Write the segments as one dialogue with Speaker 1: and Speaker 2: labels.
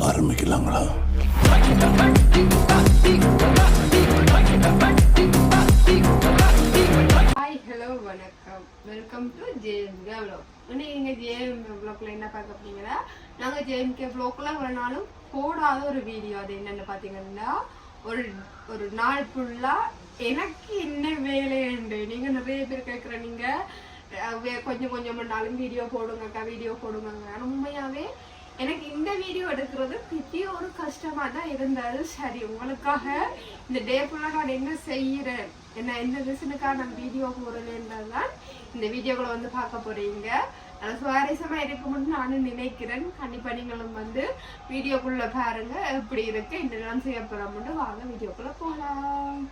Speaker 1: ஆரம்பிக்கலாங்களா?
Speaker 2: Hi hello வணக்கம். Welcome to JMK vlog இன்னைக்கு நீங்கள் ஜேஎம்கே வ்ளாக்ல என்ன பார்க்க போறீங்கன்னா நாங்கள் ஜேஎம்கே வ்ளாக்ல ஒரு நாளும் போடாத ஒரு வீடியோ அது என்னென்னு பார்த்தீங்கன்னா ஒரு ஒரு நாள் ஃபுல்லாக எனக்கு என்ன வேலையுண்டு நீங்கள் நிறைய பேர் கேட்குற நீங்கள் கொஞ்சம் கொஞ்சம் பண்ணாலும் வீடியோ போடுங்கக்கா வீடியோ போடுங்க உண்மையாகவே எனக்கு இந்த வீடியோ எடுக்கிறது பெரிய ஒரு கஷ்டமாக தான் இருந்தது சரி உங்களுக்காக இந்த டே ஃபுல்லாக நான் என்ன செய்கிறேன் என்ன எந்த ரீசனுக்காக நான் வீடியோ போடுறேன்றது தான் இந்த வீடியோக்களை வந்து பார்க்க போறீங்க. அது சுவாரஸ்யமாக இருக்கும்னு நானும் நினைக்கிறேன். கண்டிப்பாக நீங்களும் வந்து வீடியோக்குள்ளே பாருங்கள் எப்படி இருக்குது என்னெல்லாம் செய்ய போகிறோம்னு வாங்க வீடியோக்குள்ளே போகலாம்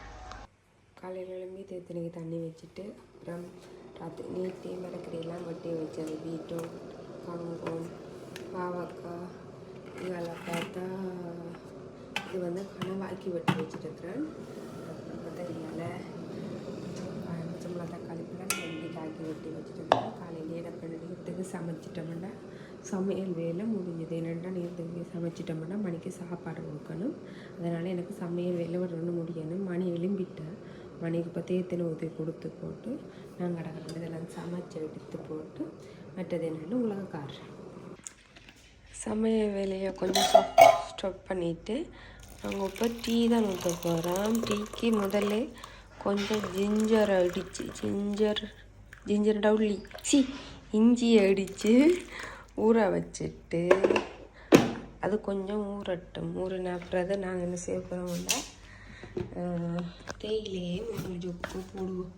Speaker 3: காலையில் எழும்பி தேத்தனைக்கு தண்ணி வச்சுட்டு அப்புறம் ராத்திரி நீட்டி மரக்கறியெல்லாம் வெட்டி வச்சது பீட்ரூட் கங்கம் பாவக்காய் இதெல்லாம் பார்த்தா இது வந்து கனவாக்கி வெட்டி வச்சுருக்கிறேன் அப்புறம் பார்த்தா தக்காளி பழம் வெண்டிக்காய்க்கு வெட்டி வச்சுருக்கிறேன் காலையிலே என்ன நேரத்துக்கு சமைச்சிட்டோம்னா சமையல் வேலை முடிஞ்சது. என்னென்னா நேரத்துக்கு சமைச்சிட்டோம்னா மணிக்கு சாப்பாடு கொடுக்கணும். அதனால் எனக்கு சமையல் வேலை வரணும்னு முடியணும். மணி எலும்பிட்டேன் மணிக்கு இப்போ எத்தனை ஊற்றி கொடுத்து போட்டு நான் கடற்கரை இதெல்லாம் சமைச்சு எடுத்து போட்டு மற்றது என்னென்னு உங்களுக்கு காட்டுறேன் சமையல் வேலையை கொஞ்சம் ஸ்டாப் பண்ணிவிட்டு நாங்கள் இப்போ டீ தான் ஊற்ற போகிறோம் டீக்கு முதல்ல கொஞ்சம் ஜிஞ்சர் அடித்து ஜிஞ்சர் ஜிஞ்சர் டவுலி. சி இஞ்சி அடித்து ஊற வச்சுட்டு அது கொஞ்சம் ஊறட்டும். ஊறின அப்புறம் நாங்கள் என்ன செய்ய போகிறோம்னா தேயிலையே மூணு ஜொக்கு போடுவோம்.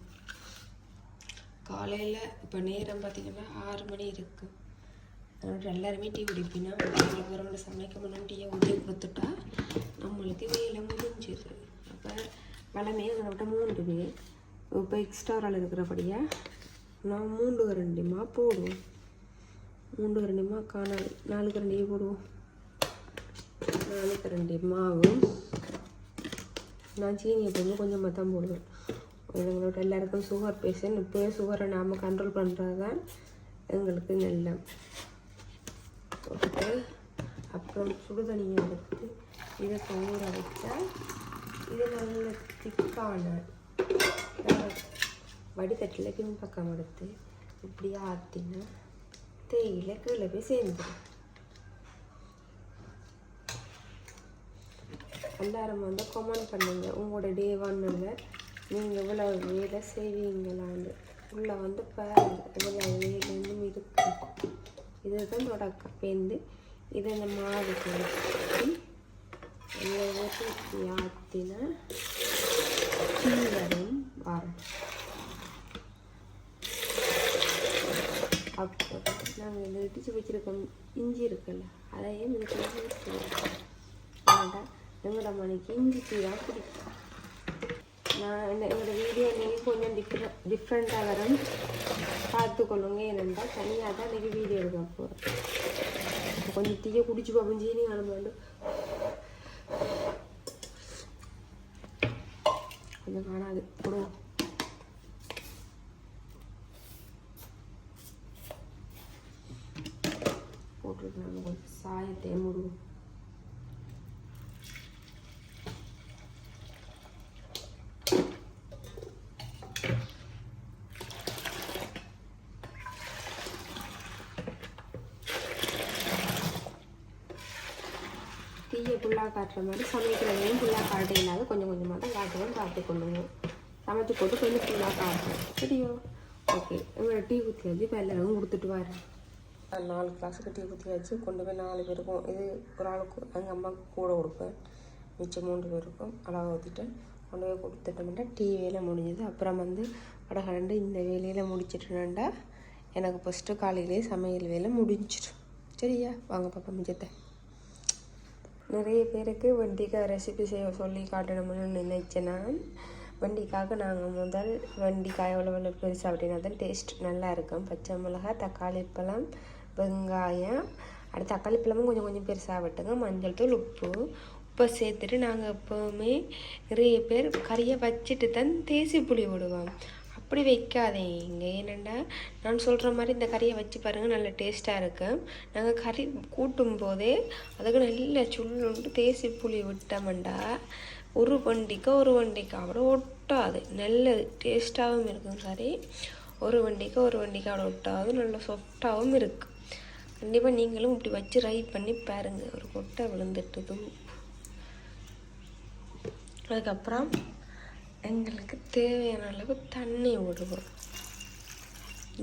Speaker 3: காலையில் இப்போ நேரம் பார்த்திங்கன்னா ஆறு மணி இருக்குது அதனால் எல்லாருமே டீ குடிப்பினா? வரவங்க சமைக்க முன்னாடி டீயை ஊற்றி கொடுத்துட்டா நம்மளுக்கு வேலை முடிஞ்சிது. அப்போ வளமே அதை விட்ட மூன்று இப்போ எக்ஸ்ட்ரா ஆள் இருக்கிறபடியாக நான் மூன்று கரண்டிமா போடுவோம். மூன்று கரண்டிமா காணாது. நாலு கரண்டியே போடுவோம். நாலு கரண்டி மாவும் நான் சீனி எப்பவுமே கொஞ்சமாக தான் போடுவேன். எங்களோட எல்லாருக்கும் சுகர் பேஷண்ட் இப்போயே சுகரை நாம் கண்ட்ரோல் பண்ணுறது தான் எங்களுக்கு நல்ல போட்டுட்டு அப்புறம் சுடுதண்ணியை எடுத்து இதை தூர வச்சா இது நல்ல திக்கான வடிகட்டில் பின்பக்கம் எடுத்து இப்படி ஆற்றினா தேயிலை கீழே போய் சேர்ந்துடும். எல்லாரும் வந்து கமெண்ட் பண்ணுங்க. உங்களோட டே ஒன்னில் நீங்கள் இவ்வளோ வேலை செய்வீங்களான்னு. உள்ளே வந்து பாருங்க. இவ்வளோ வேலைன்னு இருக்கு இதுதான் தொடக்கம் பேந்து. இதை இந்த மாவு கொடுத்து இதை ஊற்றி இப்படி ஆற்றினா வரும். அப்போ நாங்கள் இந்த இடித்து வச்சுருக்கோம் இஞ்சி இருக்குல்ல அதையும் இதுக்குள்ள வேண்டாம் எங்களோட மணிக்கு இஞ்சி டீ தான் பிடிக்கும் நான் என்ன எங்களோட வீடியோ நீங்கள் கொஞ்சம் டிஃப்ரெண்ட் டிஃப்ரெண்ட்டாக வரும். பார்த்துக்கொள்ளுங்க ஏனென்றால் தனியாக தான் நிறைய வீடியோ எடுக்க போகிறேன் கொஞ்சம் தீய குடிச்சு பார்ப்போம். ஜீனி காணுமாண்டு கொஞ்சம் காணாது. போடுவோம். போட்டுட்டு நாங்கள் கொஞ்சம் சாயத்தை மூடுவோம் தீயை ஃபுல்லாக காட்டுற மாதிரி சமைக்கிறதையும் ஃபுல்லாக காட்ட இல்லாத கொஞ்சம் கொஞ்சமாக தான் காட்டுவோம் பார்த்து கொள்ளுங்க சமைச்சு போட்டு கொஞ்சம் ஃபுல்லாக காட்டுறோம் சரியோ? ஓகே எங்களோட டீ ஊற்றி வச்சு இப்போ எல்லாரும் கொடுத்துட்டு வரேன் நாலு கிளாஸுக்கு டீ ஊற்றி வச்சு கொண்டு போய் நாலு பேருக்கும் இது ஒரு ஆளுக்கு எங்கள் அம்மாவுக்கு கூட கொடுப்பேன். மிச்சம் மூன்று பேருக்கும் அளவு ஊற்றிட்டு கொண்டு போய் கொடுத்துட்டோம்னா டீ வேலை முடிஞ்சது. அப்புறம் வந்து வடகரண்டு இந்த வேலையில் முடிச்சிட்டேன்டா எனக்கு ஃபஸ்ட்டு காலையிலே சமையல் வேலை முடிஞ்சிடும். சரியா? வாங்க பாப்பா மிச்சத்தை நிறைய பேருக்கு வண்டிக்காய் ரெசிபி செய்ய சொல்லி காட்டணும்னு நினைச்சேன் நான். நாங்கள் முதல் வண்டிக்காய் எவ்வளோ எவ்வளோ பெருசு அப்படின்னா தான் டேஸ்ட் நல்லா இருக்கும். பச்சை மிளகாய் தக்காளி பழம் வெங்காயம். அடுத்து தக்காளி பழமும் கொஞ்சம் கொஞ்சம் பெருசாக விட்டுங்க. மஞ்சள் தூள் உப்பு. உப்பை சேர்த்துட்டு நாங்கள் எப்போவுமே நிறைய பேர் கறியை வச்சுட்டு தான் தேசி புளி விடுவோம். அப்படி வைக்காதீங்க. ஏனெண்டா நான் சொல்கிற மாதிரி இந்த கறியை வச்சு பாருங்கள் நல்ல டேஸ்ட்டாக இருக்கும் நாங்கள் கறி கூட்டும் போதே அதுக்கு நல்ல சுள்ளுண்டு தேசி புளி விட்டோம்டா. ஒரு வண்டிக்கு ஒரு வண்டிக்கு அவ்வளோ ஒட்டாது. நல்ல டேஸ்ட்டாகவும் இருக்கும் கறி. ஒரு வண்டிக்கு ஒரு வண்டிக்கு அவ்வளோ ஒட்டாது நல்ல சொட்டாகவும் இருக்குது கண்டிப்பாக நீங்களும் இப்படி வச்சு ரை பண்ணி பாருங்கள் ஒரு கொட்டை விழுந்துட்டுதும் அதுக்கப்புறம் எங்களுக்கு தேவையான அளவு தண்ணி விடுவோம்.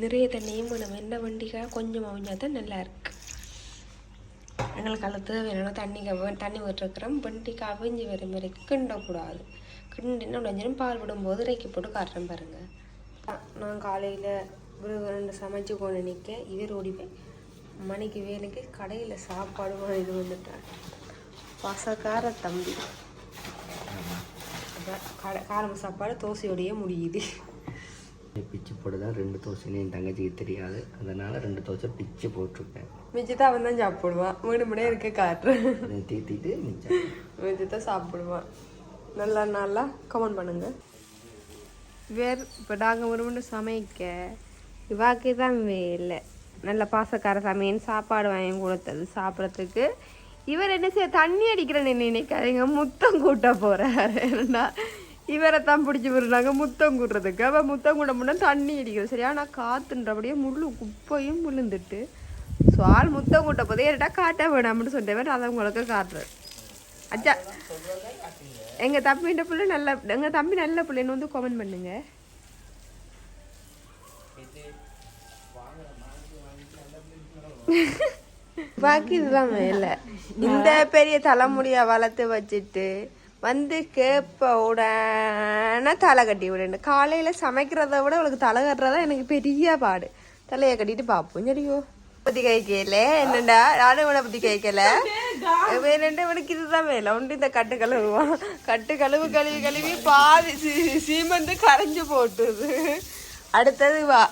Speaker 3: நிறைய தண்ணியும் நம்ம என்ன வண்டிகள் கொஞ்சம் அவிஞ்சா தான் நல்லா இருக்குது எங்களுக்கு அதில் தேவையான தண்ணி தண்ணி விட்டுருக்குறோம். வண்டிக்கு அவிஞ்சு வரும் வரைக்கும் கிண்டக்கூடாது. கிண்டினா உடஞ்சிடும் பால் விடும்போது இறக்கி போட்டு காட்டுறேன் பாருங்க. நான் காலையில் ரெண்டு சமைச்சு கொண்டு நிற்க இவர் ஓடிப்பேன் மணிக்கு வேலைக்கு கடையில் சாப்பாடு இது வந்துட்டார். பசக்கார தம்பி. காரம் சாப்பாடு தோசையோடையே முடியுது.
Speaker 1: பிச்சு போடுதான் ரெண்டு தோசைன்னு என் தங்கச்சிக்கு தெரியாது. அதனால ரெண்டு தோசை பிச்சு போட்டிருக்கேன்.
Speaker 3: மிச்சத்தை அவன் தான் சாப்பிடுவான் மூணு மணி இருக்க காட்டுறேன்.
Speaker 1: தீத்திட்டு மிச்சம்
Speaker 3: மிச்சத்தை சாப்பிடுவான் நல்லா நல்லா கமெண்ட் பண்ணுங்க. வேறு இப்போ நாங்கள் ஒரு மணி சமைக்க இவாக்கு தான் வேலை நல்ல பாசக்கார சமையல் சாப்பாடு வாங்கி கொடுத்தது சாப்பிட்றதுக்கு. இவர் என்ன செய்ய தண்ணி அடிக்கிறேன்னு நினைக்காதீங்க. முத்தம் கூட்ட போகிறாரு ஏன்னா இவரை தான் பிடிச்சி விடுறாங்க. முத்தம் கூட்டுறதுக்கு. அவள் முத்தம் கூட முன்னே தண்ணி அடிக்கிறது. சரியா? நான் காத்துன்றபடியே முள்ளு குப்பையும் விழுந்துட்டு. ஸோ ஆள் முத்தம் கூட்ட போதே ஏன்டா காட்ட வேணாம்னு சொன்னவர் அதை உங்களுக்கு காட்டுறேன் அச்சா எங்கள் தம்பின்ற பிள்ளை நல்ல எங்கள் தம்பி நல்ல பிள்ளைன்னு வந்து கமெண்ட் பண்ணுங்க. பாக்கி இதுதான் மேல இந்த பெரிய தலைமுடியை வளர்த்து வச்சுட்டு வந்து கேப்ப உடனே தலை கட்டி விடுன்னு. காலையில சமைக்கிறத விட அவளுக்கு தலை கட்டுறதா எனக்கு பெரிய பாடு. தலையை கட்டிட்டு பார்ப்போம் சரியோ? பத்தி கைக்கல என்னண்டா நானும் இவனை பத்தி கைக்கல வேணுண்டா இவனுக்கு இதுதான் வேலை. உண்டு இந்த கட்டு கழுவுவான். கட்டு கழுவு கழுவி கழுவி பாதி சீ- கரைஞ்சு போட்டுது. அடுத்தது வா.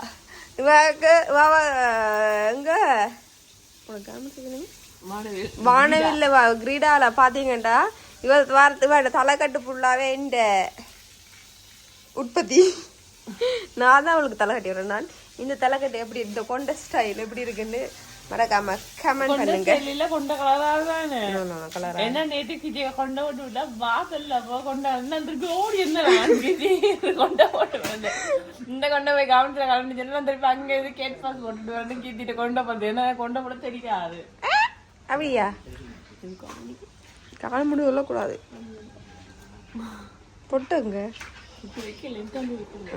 Speaker 3: இவாக்கு வா வா, எங்க? உனக்கு காமிச்சுக்கணுங்க வானவில்ல வா கிரீடால. பாத்தீங்கடா இவ வாரத்து தலைக்கட்டு ஃபுல்லாவே இந்த உற்பத்தி. நான் தான் அவளுக்கு தலை கட்டி விடுறேன். நான் இந்த தலைக்கட்டு எப்படி இந்த கொண்ட ஸ்டைல் எப்படி இருக்குன்னு மறக்காம கமெண்ட் பண்ணுங்க
Speaker 4: இல்ல கொண்ட
Speaker 3: no, colour ஆ.
Speaker 4: என்ன நேற்று கிஜிய கொண்ட போட்டு விட்டா வாசல்ல போ கொண்ட அண்ணன் திருப்பி ஓடி இருந்தா கிஜி கொண்ட போட்டு வந்து இந்த கொண்ட போய் கவனத்துல கலந்து சொன்னா திருப்பி அங்க இது கேட் பாஸ் போட்டுட்டு வந்து கீத்திட்டு கொண்ட போட்டு என்ன கொண்ட போட தெரியாது
Speaker 3: அப்படியா கால் முடி சொல்லக்கூடாது பொட்டுங்க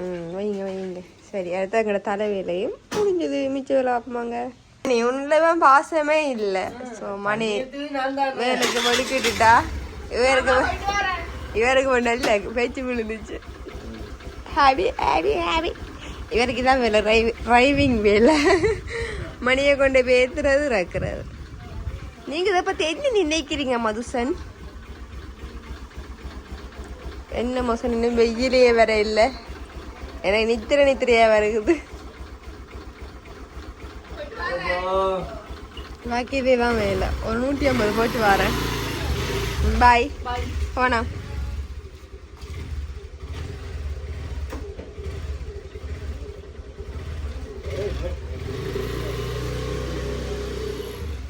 Speaker 3: ம் வைங்க வைங்க சரி அடுத்த எங்களோட தலைவேலையும் முடிஞ்சது மிச்ச வேலை பார்ப்போமாங்க நீ உன்னிலவன் பாசமே இல்லை. ஸோ மணி வேலைக்கு மடிக்கிட்டுட்டா இவருக்கு இவருக்கு நல்ல பேச்சு விழுந்துச்சு ஹாபி ஹாபி ஹாபி இவருக்கு தான் வேலை. டிரைவிங் வேலை. மணியை கொண்டு போய் ஏற்றுறது ரக்கிறது நீங்கள் இதை பற்றி என்ன நினைக்கிறீங்க மதுசன்? என்ன மோசன் இன்னும் வெயிலே வர இல்லை. எனக்கு நித்திர நித்திரையாக வருகுது. பாக்கி இதுதான் வேலை ஒரு நூற்றி ஐம்பது போட்டு வரேன் பாய் போனா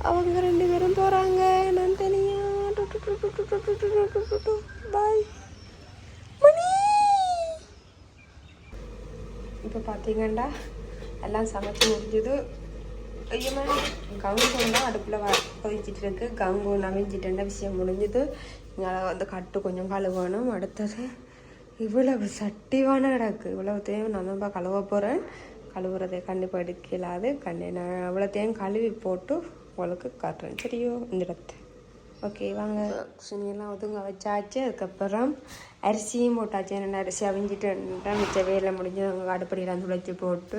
Speaker 3: அவங்க ரெண்டு பேரும் போறாங்க நான் தனியா பாய் இப்போ பார்த்தீங்கன்னா எல்லாம் சமைச்சு முடிஞ்சது ஐயமா கவுங்கூன் அடுப்பில் வ கொதிச்சிட்டு இருக்கு கவுங்கூன் அவிஞ்சிட்டேன்ட விஷயம் முடிஞ்சது. இங்கே வந்து கட்டு கொஞ்சம் கழுவணும். அடுத்தது இவ்வளவு சட்டிவான கிடக்கு. இவ்வளவுத்தையும் நான் தான் கழுவ போகிறேன் கழுவுறதை கண்டிப்பாக எடுக்கலாது கண்டி நான் அவ்வளோத்தையும் கழுவி போட்டு உங்களுக்கு காட்டுறேன். சரியோ இந்த இடத்த. ஓகே வாங்க. சுனியெல்லாம் ஒதுங்க வச்சாச்சு. அதுக்கப்புறம் அரிசியும் போட்டாச்சு. என்னென்ன அரிசி அவிஞ்சிட்டு மிச்ச வேலை முடிஞ்சு அங்கே அடுப்படியில் துளைச்சி போட்டு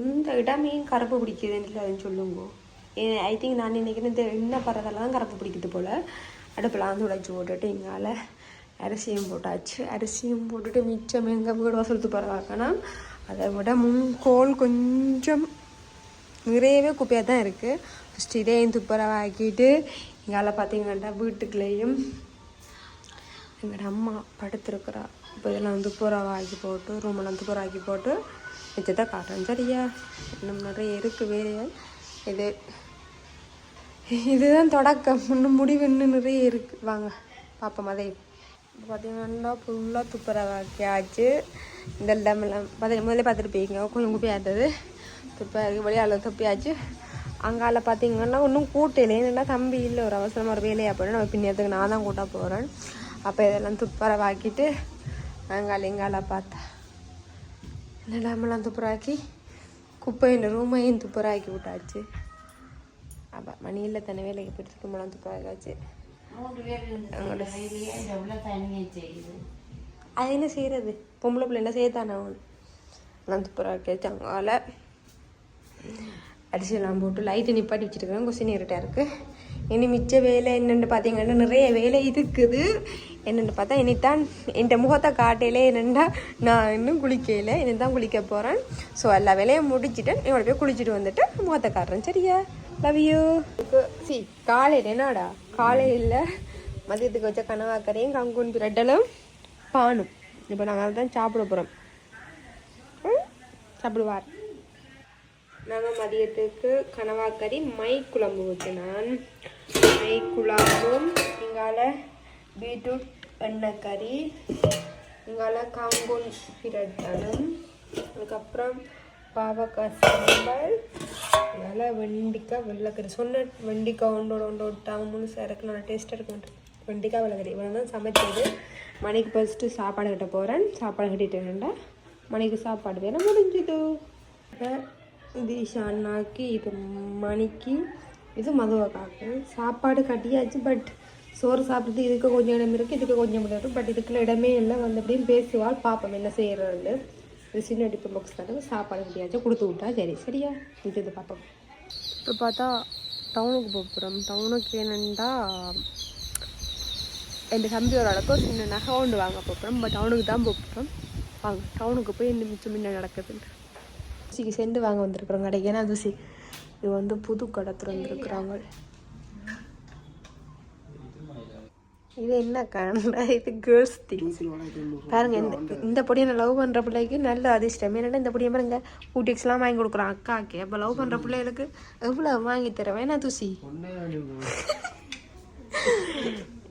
Speaker 3: இந்த இடமே கருப்பு பிடிக்குதுன்னு அதுன்னு சொல்லுங்க. ஐ திங்க் நான் நினைக்கிறேன் இந்த என்ன பறதெல்லாம் கருப்பு பிடிக்குது போல். அடுப்பெல்லாம் துளைச்சி போட்டுட்டு எங்களால் அரிசியும் போட்டாச்சு. அரிசியும் போட்டுட்டு மிச்சம் எங்கள் வீடு வசூலத்து பரவாக்கணும் அதை விட முன்கோல் கொஞ்சம் நிறையவே குப்பையாக தான் இருக்குது ஃபஸ்ட்டு இதையும் துப்புரவாக்கிட்டு எங்களால் பார்த்தீங்கன்னா வீட்டுக்குள்ளேயும் எங்களோட அம்மா படுத்திருக்கிறா. இப்போ இதெல்லாம் துப்புரவாக்கி போட்டு ரூமெல்லாம் துப்புரவாக்கி போட்டு போட்டு காட்டணும் காட்டுறேன் சரியா இன்னும் நிறைய இருக்குது வேலைகள் இது இதுதான் தொடக்கம். இன்னும் முடிவு இன்னும் நிறைய இருக்குது வாங்க பார்ப்போம் அதே. இப்போ பார்த்தீங்கன்னா ஃபுல்லாக துப்புரவாக்கியாச்சு இந்த டம்மெல்லாம் பார்த்து முதல்ல பார்த்துருப்பீங்க. கொஞ்சம் குப்பையாக இருந்தது. துப்பை வெளியால் துப்பியாச்சு. அங்கால பார்த்தீங்கன்னா ஒன்றும் கூட்டல ஏன்னா தம்பி இல்லை. ஒரு அவசரமாக ஒரு வேலையாக போயிடும் நம்ம பின்னத்துக்கு நான் தான் கூட்ட போகிறேன் அப்போ இதெல்லாம் துப்புரவாக்கிட்டு அங்கால எங்கால பார்த்தா. இந்த துப்புராக்கி குப்பையின் ரூமையும் துப்புராக்கி விட்டாச்சு. அப்போ மணியில் தனி வேலைக்கு போயிட்டு ரூமெல்லாம் துப்புராக்காச்சு. அது என்ன செய்கிறது பொம்பளை பிள்ளை என்ன செய்யத்தானே அவன்? நான் துப்புராக்காச்சு அங்கால அரிசியெல்லாம் போட்டு லைட்டு நிப்பாட்டி வச்சுருக்கேன் கொஸ்டின் இருட்டாக இருக்குது இனி மிச்ச வேலை என்னென்னு பார்த்தீங்கன்னா நிறைய வேலை இருக்குது. என்னென்னு பார்த்தா இனித்தான் என்கிட்ட முகத்தை காட்டையிலே என்னென்னா நான் இன்னும் குளிக்கல இனி தான் குளிக்க போகிறேன் ஸோ எல்லா வேலையும் முடிச்சுட்டேன். என்னோட போய் குளிச்சுட்டு வந்துட்டு முகத்தை காட்டுறேன். சரியா? லவ் யூ சி காலையில் என்னடா? காலையில் மதியத்துக்கு வச்ச கனவாக்கரையும் கங்குன் பிரட்டலும் பானும். இப்போ நாங்கள் அதை தான் சாப்பிட போகிறோம் சாப்பிடுவார். நாங்கள் மதியத்துக்கு கனவாக்கறி மை குழம்பு ஊற்றினான் மை குழம்பும் எங்களால் பீட்ரூட் எண்ணெய் கறி இங்கால காங்கோல் பிரட்டலும் அதுக்கப்புறம் பாவக்காய் சாம்பார் நல்லா வெண்டிக்காய் வெள்ளைக்கறி. சொன்ன வெண்டிக்காய் ஒன்றோட ஒன்றோட விட்டாங்க முழுசாக இருக்கு நல்லா டேஸ்ட்டாக இருக்கும் வெண்டிக்காய் வெள்ளைக்கறி. இவ்வளோ தான் சமைச்சது. மணிக்கு ஃபஸ்ட்டு சாப்பாடு கட்ட போகிறேன் சாப்பாடு கட்டிட்டேன்டா மணிக்கு சாப்பாடு வேணால் முடிஞ்சுது. இப்ப இது இது மணிக்கு இது மதுவக்காக்கு. சாப்பாடு கட்டியாச்சு பட் சோறு சாப்பிட்டு இதுக்கு கொஞ்சம் இடம் இருக்குது இதுக்கு கொஞ்சம் இடம் இருக்குது பட் இதுக்குள்ள இடமே இல்லை வந்து அப்படியும் பேசுவாள் பார்ப்போம் என்ன செய்யறது இது சின்ன டிஃபன் பாக்ஸ் தான் சாப்பாடு கட்டியாச்சும் கொடுத்து விட்டா சரி. சரியா? இது இது பார்ப்போம் இப்போ பார்த்தா டவுனுக்கு போகிறோம் டவுனுக்கு என்னென்னா என் தம்பி ஒரு அளவுக்கு ஒரு சின்ன நகை ஒன்று வாங்க போகிறோம் பட் டவுனுக்கு தான் போகிறோம் வாங்க டவுனுக்கு போய் இந்த மிச்சம் முன்ன நடக்குதுன்னு. தூசிக்கு செண்டு வாங்க வந்திருக்கிறோம் கடைக்கு. ஏன்னா தூசி இது வந்து புது கடை திறந்துருக்குறாங்க. இது என்ன இது கேர்ள்ஸ் திங்ஸ் பாருங்க இந்த இந்த பொடியை நான் லவ் பண்ணுற பிள்ளைக்கு நல்ல அதிர்ஷ்டம். ஏன்னா இந்த பொடியை பாருங்க ஊட்டிக்ஸ்லாம் வாங்கி கொடுக்குறான் அக்காக்கு. அப்போ லவ் பண்ணுற பிள்ளைகளுக்கு எவ்வளோ வாங்கி தரேன் வேணா தூசி?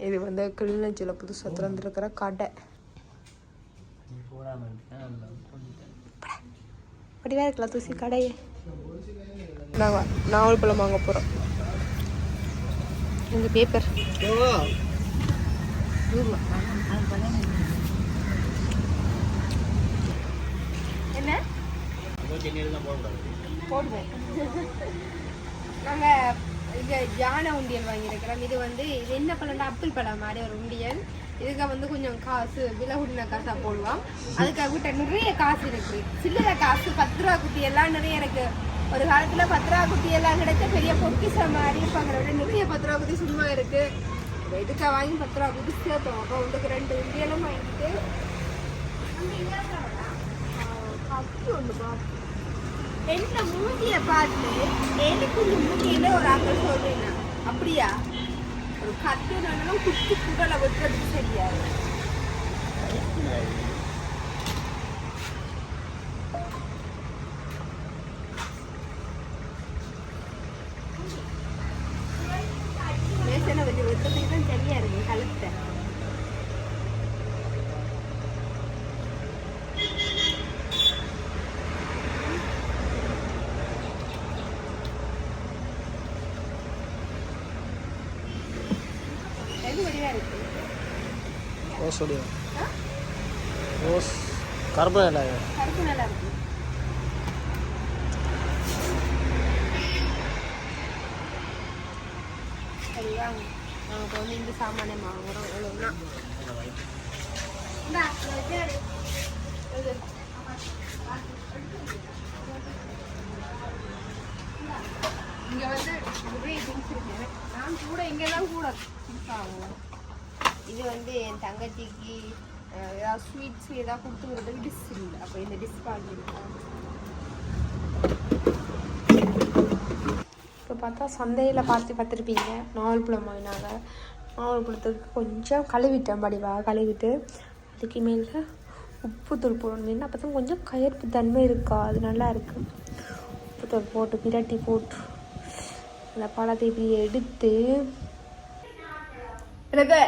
Speaker 3: இது வந்து கிளிநொச்சியில் புதுசாக திறந்துருக்கிற கடை. அப்படியே இருக்கலாம் தூசி கடையே. நாங்கள் நாவல் பழம் வாங்க போகிறோம் இந்த பேப்பர் என்ன? போடுவோம் நாங்கள் இது யானை உண்டியல் வாங்கியிருக்கிறோம். இது வந்து இது என்ன பழம்னா அப்பிள் பழம் மாதிரி ஒரு உண்டியல். இதுக்கு வந்து கொஞ்சம் காசு விலை கூடின காசாக போடுவோம். அதுக்காக விட்ட நிறைய காசு இருக்கு. சில்லறை காசு பத்து ரூபா குட்டி எல்லாம் நிறைய இருக்கு. ஒரு காலத்துல பத்து ரூபா குட்டி எல்லாம் கிடைச்ச பெரிய பொக்கிசம் மாதிரி இருப்பாங்க. நிறைய பத்து ரூபா குட்டி சும்மா இருக்கு. இதுக்கா வாங்கி பத்து ரூபா குட்டி சேர்த்தோம் அப்போ உங்களுக்கு ரெண்டு உண்டியலும் வாங்கிட்டு அங்க ஒன்று என்ன பார்த்து எனக்கு இந்த ஒரு ஆக்கள் சொல்றேன் அப்படியா ஒரு கத்து நானும் குட்டி குடலை வெட்டுறதுக்கு சரியா மேசனை வச்சு வெட்டுறதுக்கு தான் சரியா இருக்கு கழுத்தை எது வடிவா இருக்கு
Speaker 1: சொல்லியா ரோஸ் கருப்பு இல்லை
Speaker 2: கருப்பு நல்லா இருக்கு. சரி வாங்க நாங்கள் இப்போ வந்து இந்த சாமானே வாங்குறோம். எவ்வளோன்னா இந்தா, இதை வச்சு எடு. இது. இங்க வந்து நிறைய திங்ஸ் இருக்கு நான் கூட இங்கே தான் கூட திங்ஸ் ஆகும். இது வந்து என் தங்கச்சிக்கு ஏதாவது ஸ்வீட்ஸ் ஏதாவது கொடுத்து விடுறதுக்கு டிஸ் இல்லை. அப்போ இந்த டிஸ் வாங்கியிருக்கோம் இப்போ பார்த்தா சந்தையில் பார்த்து பார்த்துருப்பீங்க. நாவல் பழம் வாங்கினாங்க. நாவல் பழத்துக்கு கொஞ்சம் கழுவிட்டேன் படிவா கழுவிட்டு.
Speaker 3: அதுக்கு மேலே உப்பு தூள் போடணும். அப்போ தான் கொஞ்சம் கயிறு தன்மை இருக்கா? அது நல்லா இருக்கும் உப்பு தூள் போட்டு பிரட்டி போட்டு அந்த பழத்தை இப்படி எடுத்து
Speaker 2: எனக்கு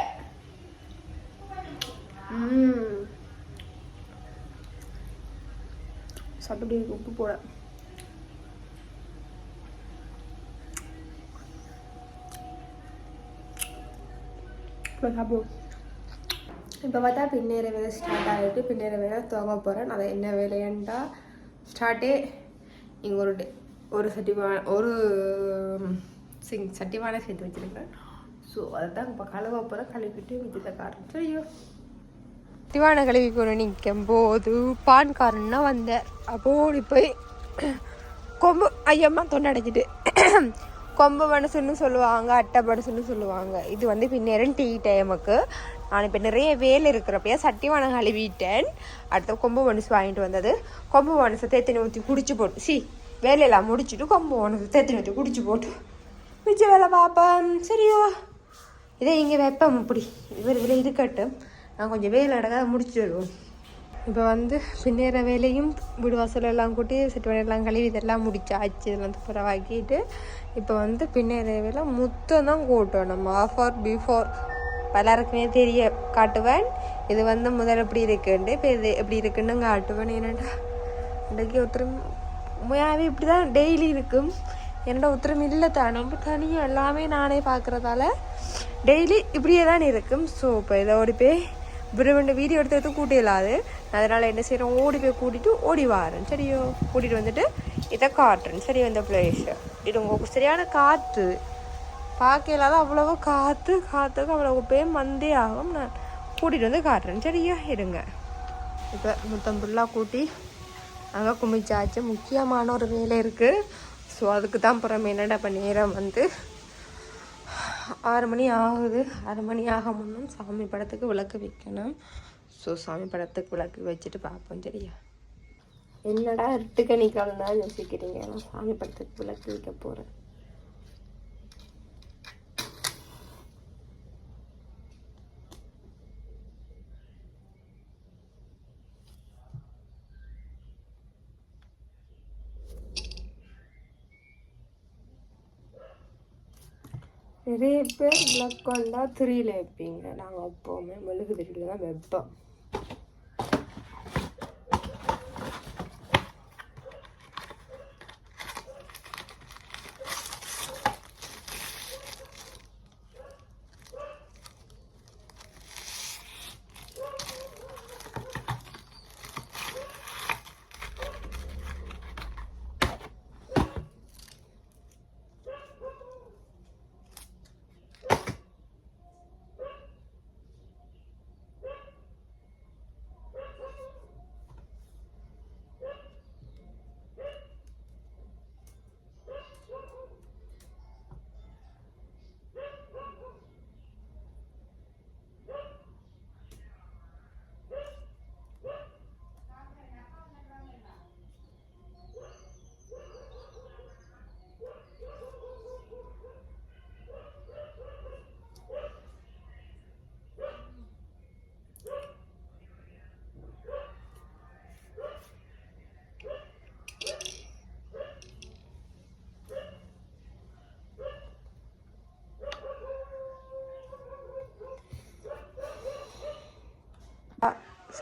Speaker 3: சாப்பிட்டு உப்பு போட. சாப்பிடுவோம் இப்போ பார்த்தா பின்னேற வேலை ஸ்டார்ட் ஆகிட்டு பின்னேற வேலை துவங்க போகிறேன் அதை என்ன வேலையண்டா? ஸ்டார்ட்டே இங்கே ஒரு டே ஒரு சட்டிவா ஒரு சிங் சட்டிவானை சேர்த்து வச்சுருக்கேன் ஸோ அதை தான் இப்போ கழுவ போகிறேன் கழுவிட்டு விஜயத்தை காரணம் சரியோ திவான கழுவி கொண்டு நிற்கும் போது பான்காரன்னா வந்தார் அப்போடி போய் கொம்பு ஐயம்மா தொண்டடைச்சிட்டு கொம்பு மனசுன்னு சொல்லுவாங்க அட்டை மனசுன்னு சொல்லுவாங்க. இது வந்து பின்னேரன் டீ டைமுக்கு நான் இப்போ நிறைய வேலை இருக்கிறப்பயே சட்டிவான கழுவிட்டேன் அடுத்த கொம்பு மனசு வாங்கிட்டு வந்தது. கொம்பு மனசை தேத்தினி ஊற்றி குடிச்சு போட்டு சி வேலையெல்லாம் முடிச்சுட்டு கொம்பு மனசு தேத்தினி ஊற்றி குடிச்சு போட்டு மிச்ச வேலை பார்ப்பேன். சரியோ. இதை இங்கே வெப்பம் இப்படி இவர் இதில் இருக்கட்டும். நான் கொஞ்சம் வேலை நடக்காத முடிச்சிடுவோம் இப்போ வந்து பின்னேற வேலையும் வீடு வாசல் எல்லாம் கூட்டி செட்டு எல்லாம் கழுவி இதெல்லாம் முடிச்சாச்சு. இதெல்லாம் துப்புரவாக்கிட்டு இப்போ வந்து பின்னேற வேலை முத்தம் தான் கூட்டணும். ஆஃபர் பிஃபோர் எல்லாருக்குமே தெரிய காட்டுவேன். இது வந்து முதல் எப்படி இருக்குன்ட்டு இப்போ இது எப்படி இருக்குன்னு காட்டுவேன். என்னடா இன்றைக்கு ஒருத்தரும் உண்மையாகவே இப்படி தான் டெய்லி இருக்கும். என்னோட உத்தரம் இல்லை தான். ரொம்ப தனியாக எல்லாமே நானே பார்க்குறதால டெய்லி இப்படியே தான் இருக்கும். ஸோ இப்போ இதை ஓடி போய் விரும்பி வீடியோ எடுத்து எடுத்து இல்லாது அதனால் என்ன செய்கிறோம் ஓடி போய் கூட்டிட்டு ஓடி வாரேன். சரியோ? கூட்டிகிட்டு வந்துட்டு இதை காட்டுறேன். சரி இந்த பிளேஸை இது உங்களுக்கு சரியான காற்று. பார்க்க இல்லாத அவ்வளோவா காற்று காற்றுக்கு அவ்வளோ பேர் மந்தே ஆகும். நான் கூட்டிகிட்டு வந்து காட்டுறேன். சரியா இருங்க. இப்போ மொத்தம் ஃபுல்லாக கூட்டி அங்கே குமிச்சாச்சு. முக்கியமான ஒரு வேலை இருக்குது ஸோ அதுக்கு தான் அப்புறம் என்னடா இப்போ நேரம் வந்து ஆறு மணி ஆகுது. ஆறு மணி ஆக முன்னும் சாமி படத்துக்கு விளக்கு வைக்கணும். ஸோ சாமி படத்துக்கு விளக்கு வச்சுட்டு பார்ப்போம் சரியா? என்னடா எட்டுக்கணிக்கால் தான் யோசிக்கிறீங்க? நான் சாமி படத்துக்கு விளக்கு வைக்க போகிறேன் நிறைய பேர் பிளக் வந்தால் வைப்பீங்க. நாங்கள் எப்போவுமே மெழுகு திரியில் தான் வைப்போம்.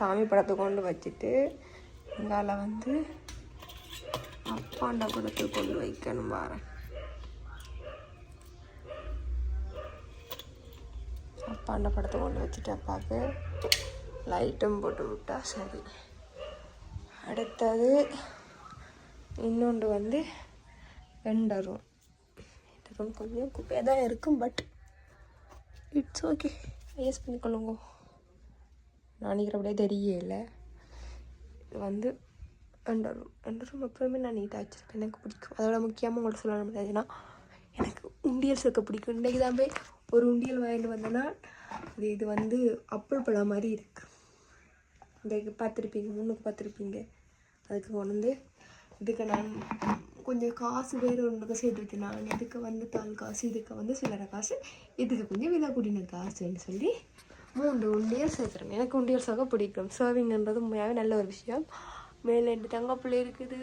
Speaker 3: சாமி படத்தை கொண்டு வச்சுட்டு இங்கால வந்து அப்பாண்ட படத்தை கொண்டு வைக்கணும் பாரு. அப்பாண்ட படத்தை கொண்டு வச்சுட்டு அப்பாவுக்கு லைட்டும் போட்டு விட்டா சரி. அடுத்தது இன்னொன்று வந்து ரெண்டு ரூம் இந்த ரூம் கொஞ்சம் குப்பையாக தான் இருக்கும் பட் இட்ஸ் ஓகே ஐஎஸ் பண்ணிக்கொள்ளுங்க. நான் நினைக்கிறபடியே தெரியல. இது வந்து ரெண்டு ரூம் ரெண்டு ரூம் எப்பவுமே நான் நீட்டாக வச்சுருப்பேன். எனக்கு பிடிக்கும். அதோட முக்கியமாக உங்கள்ட்ட சொல்ல முடியாதுன்னா எனக்கு உண்டியல் சேர்க்க பிடிக்கும். இன்றைக்கி தான் போய் ஒரு உண்டியல் வாங்கிட்டு வந்தேன்னா அது இது வந்து அப்பிள் பழம் மாதிரி இருக்குது இந்த பார்த்துருப்பீங்க முன்னுக்கு பார்த்துருப்பீங்க. அதுக்கு கொண்டு வந்து இதுக்கு நான் கொஞ்சம் காசு வேறு ஒன்றுக்கு சேர்த்து நான் இதுக்கு வந்து தாள் காசு இதுக்கு வந்து சிலரை காசு இதுக்கு கொஞ்சம் விலை கூடின காசுன்னு சொல்லி மூன்று உண்டியல் சேர்த்துறேன் எனக்கு உண்டியல் சாக பிடிக்கும். சர்விங்ன்றது உண்மையாகவே நல்ல ஒரு விஷயம். மேலே ரெண்டு தங்கப்பிள்ளை இருக்குது.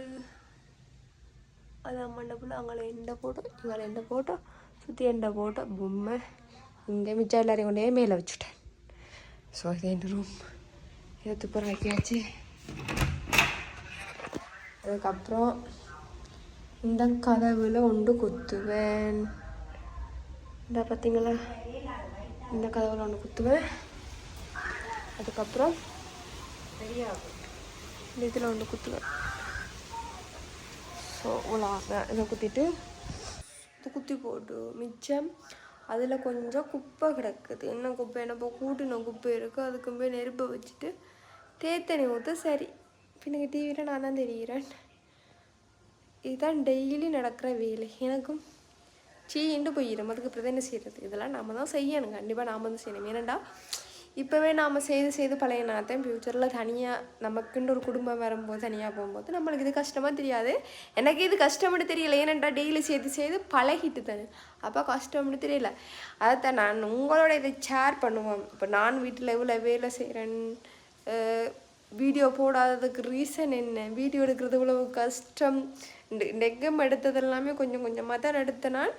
Speaker 3: அது அம்மாண்ட பிள்ளை அங்கே எண்டை போட்டோ இங்கே எண்டை போட்டோம் சுற்றி எண்டை போட்டோம் பொம்மை. இங்கே மிச்சம் எல்லாரையும் கொண்டே மேலே வச்சுட்டேன். ஸோ இது என் ரூம் இதை துப்புரம் வைக்காச்சு அதுக்கப்புறம் இந்த கதவில் ஒன்று குத்துவேன். இந்த பார்த்தீங்களா இந்த கதவில் ஒன்று குத்துவேன் அதுக்கப்புறம் இந்த இதில் ஒன்று குத்துவேன் ஸோ உலாக இதை குத்திட்டு இது குத்தி போட்டு மிச்சம். அதில் கொஞ்சம் குப்பை கிடக்குது. என்ன குப்பை என்ன கூட்டின குப்பை இருக்குது அதுக்கு போய் நெருப்பை வச்சுட்டு தேத்தனி ஊற்ற சரி. பின்னுக்கு டிவியில் நான் தான் தெரிகிறேன். இதுதான் டெய்லி நடக்கிற வேலை. எனக்கும் சீண்டு போயிடும் அதுக்கு அப்புறம் என்ன செய்கிறது இதெல்லாம் நாம தான் செய்யணும். கண்டிப்பாக நாம தான் செய்யணும். ஏன்னாண்டா இப்போவே நாம் செய்து செய்து பழையனாத்தான் ஃப்யூச்சரில் தனியாக நமக்குன்னு ஒரு குடும்பம் வரும்போது தனியாக போகும்போது நம்மளுக்கு இது கஷ்டமாக தெரியாது. எனக்கு இது கஷ்டம்னு தெரியல. ஏனண்டா டெய்லி செய்து செய்து பழகிட்டு தானே. அப்போ கஷ்டம்னு தெரியல. அதைத்தான் நான் உங்களோட இதை ஷேர் பண்ணுவோம். இப்போ நான் வீட்டில் எவ்வளோ வேலை செய்கிறேன் வீடியோ போடாததுக்கு ரீசன் என்ன? வீடியோ எடுக்கிறது இவ்வளவு கஷ்டம். நெக்கம் எடுத்ததெல்லாமே எடுத்தது எல்லாமே கொஞ்சம் கொஞ்சமாக தான் எடுத்த நான்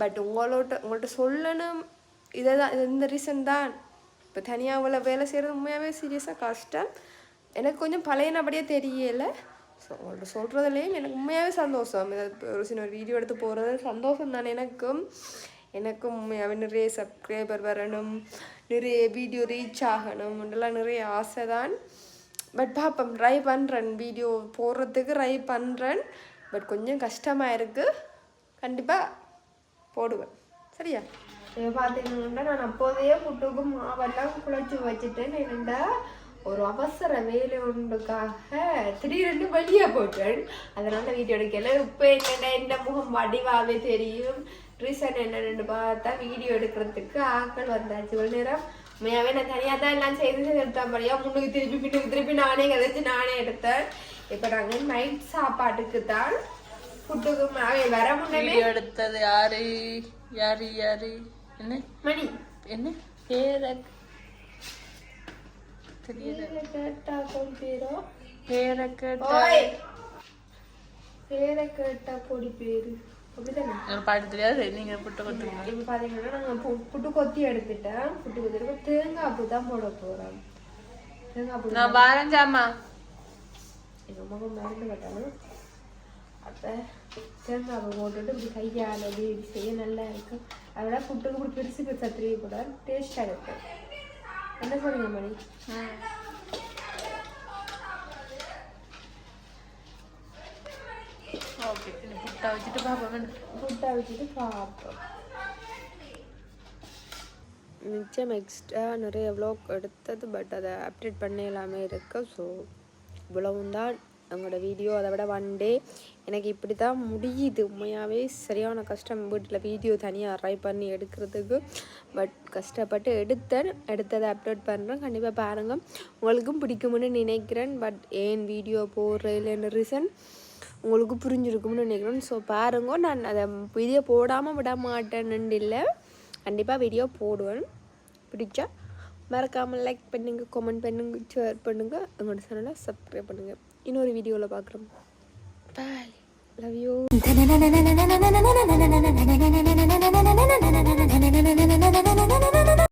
Speaker 3: பட் உங்களோட உங்கள்கிட்ட சொல்லணும். இதை தான் இது இந்த ரீசன் தான். இப்போ தனியாக அவ்வளோ வேலை செய்கிறது உண்மையாகவே சீரியஸாக கஷ்டம். எனக்கு கொஞ்சம் பழையனபடியே தெரியலை. ஸோ உங்கள்கிட்ட சொல்கிறதுலேயும் எனக்கு உண்மையாகவே சந்தோஷம். இதை ஒரு சின்ன ஒரு வீடியோ எடுத்து போகிறது சந்தோஷம் தானே எனக்கும். எனக்கும் உண்மையாகவே நிறைய சப்ஸ்கிரைபர் வரணும். நிறைய வீடியோ ரீச் ஆகணும். இதெல்லாம் நிறைய ஆசை தான் பட் பார்ப்போம் ட்ரை பண்ணுறேன் வீடியோ போடுறதுக்கு ட்ரை பண்ணுறேன் பட் கொஞ்சம் கஷ்டமாக இருக்குது கண்டிப்பாக போடுவேன். சரியா? இதை பார்த்தீங்கன்னா நான் அப்போதையே புட்டுக்கும் மாவெல்லாம் குழச்சி வச்சுட்டேன் என்னடா ஒரு அவசர வேலை ஒன்றுக்காக திடீர்னு வெளியே போட்டேன் அதனால வீடியோ எடுக்கல. இப்போ என்னென்ன என்ன முகம் வடிவாவே தெரியும். ரீசன் என்னென்னு பார்த்தா வீடியோ எடுக்கிறதுக்கு ஆக்கள் வந்தாச்சு. இவ்வளோ நேரம் உண்மையாகவே நான் தனியாக தான் எல்லாம் செய்து எடுத்தேன் மாதிரியா? முன்னுக்கு திருப்பி பின்னுக்கு திருப்பி நானே கதைச்சு நானே எடுத்தேன். இப்ப நாங்க நைட் சாப்பாட்டுக்கு தான் ஃபுட்டுக்கு வர
Speaker 4: முன்னே எடுத்தது யாரு? யாரு யாரு? என்ன?
Speaker 3: மணி.
Speaker 4: என்ன? பேர தெரியல
Speaker 3: கேட்டாக்கும் பேரை
Speaker 4: கேட்டா
Speaker 3: பேரை கேட்டா பொடி பேரு
Speaker 4: புட்டு
Speaker 3: கொத்தி எடுத்துட்டேன். புட்டு கொத்தி தேங்காய் பூ தான் போட போறோம். தேங்காய் பூ
Speaker 4: நான் வரஞ்சாமா?
Speaker 3: எங்கள் மகன் மறந்து மாட்டானு அப்போ தேங்காய் பூ போட்டுட்டு இப்படி கையால் இப்படி இப்படி செய்ய நல்லா இருக்கும் அதோட புட்டுக்கு இப்படி பெருசு பெருசாக தெரியக்கூட டேஸ்ட்டாக இருக்கும். என்ன சொல்லுங்க மணி?
Speaker 4: ஓகே புட்டா வச்சுட்டு பாப்போம்.
Speaker 3: புட்டை வச்சுட்டு பார்ப்போம் மிச்சம் எக்ஸ்ட்ரா நிறைய வ்ளாக் எடுத்தது பட் அதை அப்டேட் பண்ண எல்லாமே இருக்கு ஸோ இவ்வளவும் தான் எங்களோட வீடியோ அதை விட ஒன் டே எனக்கு இப்படி தான் முடியுது. உண்மையாகவே சரியான கஷ்டம். வீட்டில் வீடியோ தனியாக ட்ரை பண்ணி எடுக்கிறதுக்கு. பட் கஷ்டப்பட்டு எடுத்தேன். எடுத்ததை அப்லோட் பண்ணுறேன் கண்டிப்பாக பாருங்கள் உங்களுக்கும் பிடிக்கும்னு நினைக்கிறேன். பட் ஏன் வீடியோ போடுறதுலன்னு ரீசன் உங்களுக்கு புரிஞ்சிருக்கும்னு நினைக்கிறேன். ஸோ பாருங்க. நான் அதை வீடியோ போடாமல் விட மாட்டேன்னு இல்லை. கண்டிப்பாக வீடியோ போடுவேன். பிடிச்சா மறக்காமல் லைக் பண்ணுங்கள் கமெண்ட் பண்ணுங்க ஷேர் பண்ணுங்கள் எங்களோட சேனலை சப்ஸ்கிரைப் பண்ணுங்கள் இன்னொரு வீடியோவில் பார்க்குறோம். Bye love you